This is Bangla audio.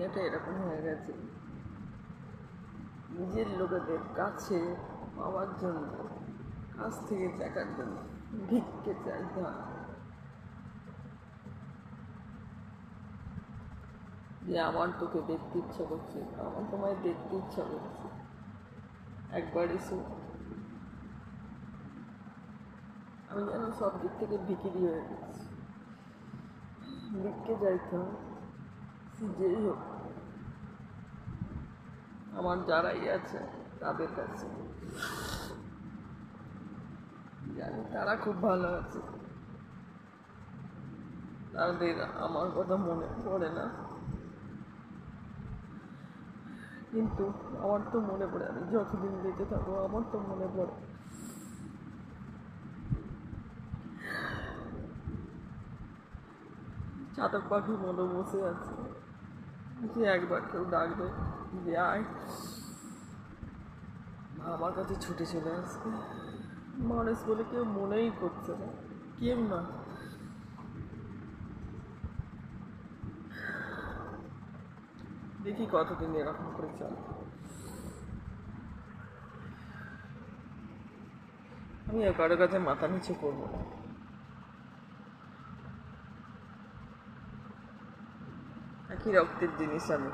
দুনিয়াটা এরকম হয়ে গেছে। নিজের লোকেদের কাছে পাওয়ার জন্য, কাছ থেকে দেখার জন্য, ভিক্ষে চাইতে হয় যে আমার তোকে দেখতে ইচ্ছা করছে, আমার তোমায় দেখতে ইচ্ছা করছে। একবার এসে। আমি যেন সব দিক থেকে বিক্রি হয়ে গেছি। ভিক্ষে যাইতে হয় সে যেই হোক আমার যারাই আছে, তাদের কাছে। জানি তারা খুব ভালো আছে। তাদের আমার কথা মনে পড়ে না। কিন্তু আমার তো মনে পড়ে, আমি যতদিন বেঁচে থাকব, আমার তো মনে পড়ে। চাতক পাখি মতো বসে আছে। যে একবার কেউ ডাকবে, যে আয়। আমার কাছে ছুটে চলে আসবে। মানুষ বলে কেউ মনেই করছে না। কেউ না? দেখি কতদিন এরকম করে চলে। আমি কারও কাছে মাথা নিচু করব না। أكيد لو بتدي سمك.